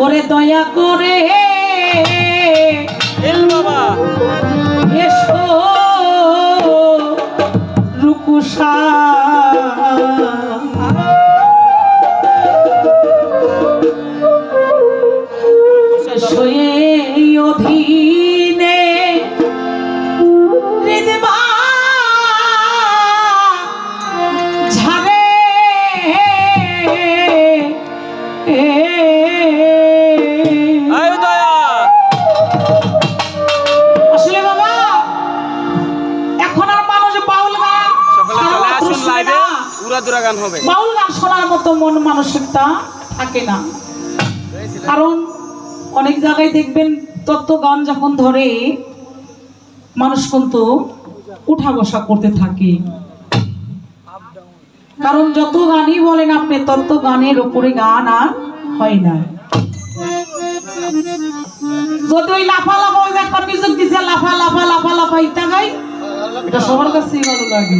ওরে দয়া করে এসো রুকুসা গান হবে। বাউল গান শোনার মতো মন মানসিকতা থাকে না। কারণ অনেক জায়গায় দেখবেন তত্ত্ব গান যখন ধরে মানুষ কিন্তু উঠা বসা করতে থাকে। কারণ যত গানই বলেন আপনি তত গানের উপরে গান আর হয় না। যদি ওই লাফা লাফা ওই যে একটা মিউজিক দিছে লাফা লাফা লাফা লাফা ইটা গাই এটা সবার কাছেই ভালো লাগে।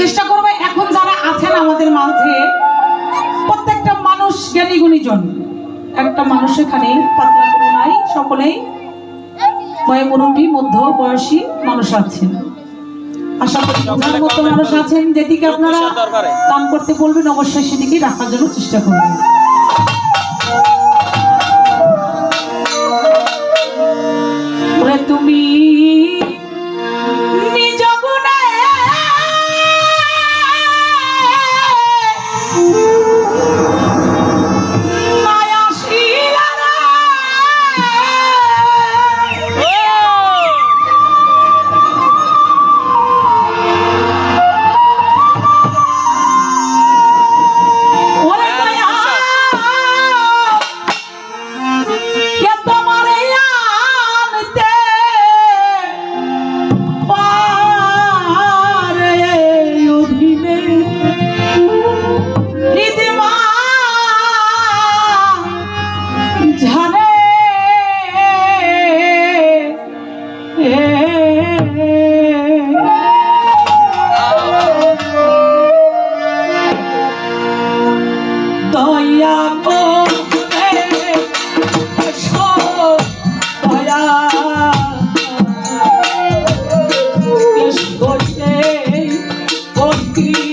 চেষ্টা করবে এখন যারা আছেন আমাদের মাঝে প্রত্যেকটা মানুষ জ্ঞানী গুণীজন। একটা মানুষ এখানে পাতলা কোনো নাই সকলেই বয় মুরব্বী মধ্য বয়সী মানুষ আছেন। আশা করি বোঝার মতো মানুষ আছেন যেদিকে আপনারা কাম করতে বলবেন অবশ্যই সেদিকে রাখার জন্য চেষ্টা করবেন। তুমি Thank you.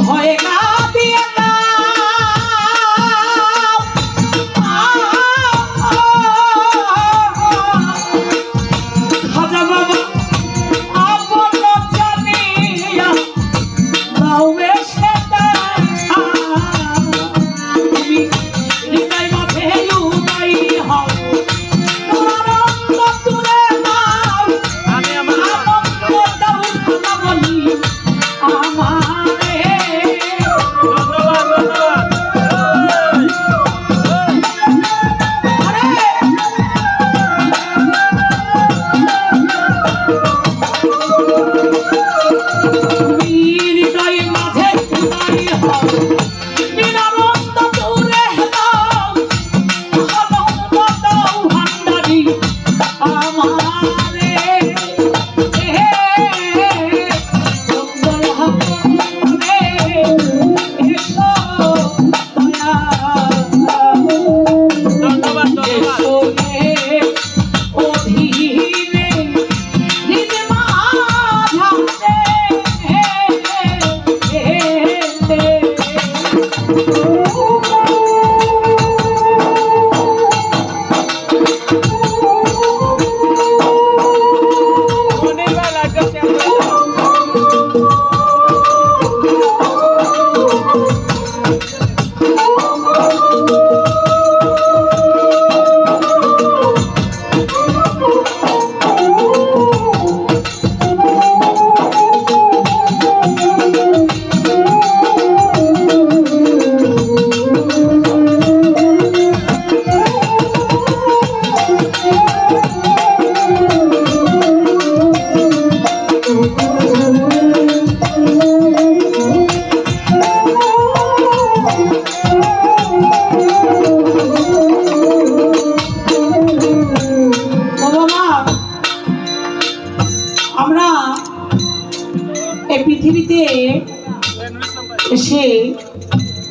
ভয়ে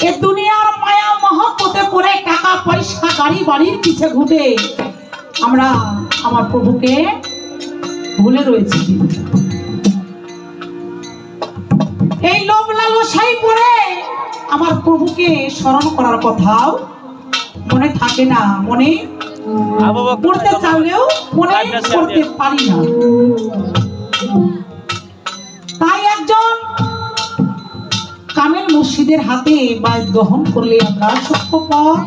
এ দুনিয়ার মায়া টাকা পয়সা গাড়ি বাড়ির পিছে ঘুটে আমরা আমার প্রভুকে ভুলে রয়েছি। এই লোভ লালসাই আমার প্রভুকে স্মরণ করার কথাও মনে থাকে না, মনে করতে চাইলেও মনে করতে পারি না। তাই একজন কামেল মসজিদের হাতে বায়ত গ্রহণ করলে আমরা সত্য পথ,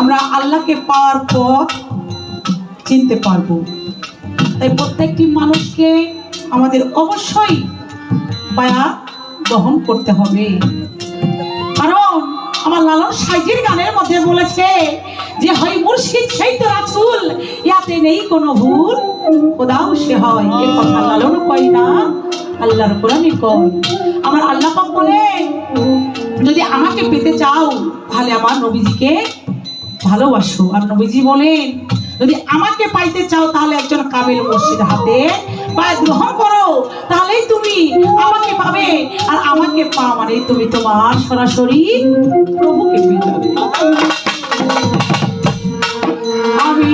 আমরা আল্লাহকে পাওয়ার পথ চিনতে পারব। তাই প্রত্যেকটি মানুষকে আমাদের অবশ্যই বায়াত গ্রহণ করতে হবে। কারণ আমার লালন সাইজির গানের মধ্যে বলেছে যে হয় মুর্শিদ, সেই তো রাসুল, ইয়াতে নেই কোনো ভুল, খোদাও সে হয়। এ কথা লালন কয় না। আল্লাহর কোরআনে কম। আমার আল্লাহ পাক বলে, যদি আমাকে পেতে চাও, তাহলে আমার নবীজিকে ভালোবাসো। আর নবীজি বলেন, যদি আমাকে পাইতে চাও, তাহলে একজন কাবিল মসজিদ হাতে পায়ে গ্রহণ করো। তাহলেই তুমি আমাকে পাবে। আর আমাকে পা মানে তুমি তোমার সরাসরি প্রভুকে পেয়ে যাবে আমি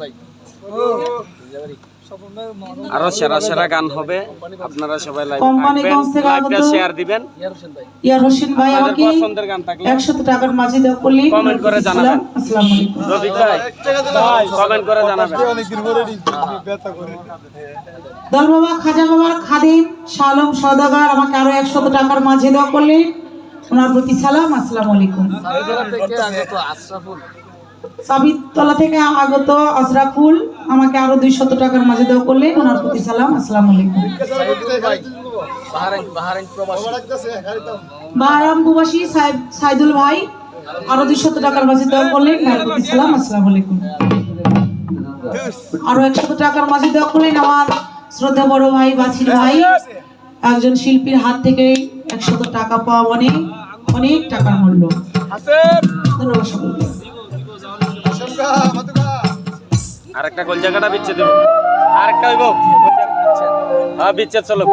ভাই? আরও সেরা সেরা গান হবে। আপনারা সবাই লাইভ লাইভটা শেয়ার দিবেন। ইয়ার হোসেন ভাই। আপনাদের আমাকে পছন্দের গান থাকলে একশত টাকার মাঝে দেওয়া করলি কমেন্ট করে জানাবেন। আসসালামু আলাইকুম। রফিক ভাই কমেন্ট করে জানাবেন। দল বাবা খাজা বাবার খাদিম শালম সদাগার আমাকে আরও একশত টাকার মাঝে দেওয়া করলেন ওনার প্রতি সালাম আসসালামু আলাইকুম। সাবিতলা থেকে আগত আশরাফুল আমাকে আরও দুইশত টাকার মাঝে দেওয়া করলেন, ওনার প্রতি সালাম, আসসালামু আলাইকুম। বাহারাম প্রবাসী সাইদুল ভাই আরও দুইশত টাকার মাঝে দেওয়া করলেন, ওনার প্রতি সালাম, আসসালামু আলাইকুম। আরও একশত টাকার মাঝে দেওয়া করলেন আমার শ্রদ্ধা বড় ভাই বাছির ভাই। একজন শিল্পীর হাত থেকে একশত টাকা পাওয়া অনেক অনেক টাকার মূল্য। ধন্যবাদ সকলকে। আরেকটা গোল জায়গাটা বিচ্ছে দেব আরেকটা হইব হ্যাঁ বিচ্ছে চলো।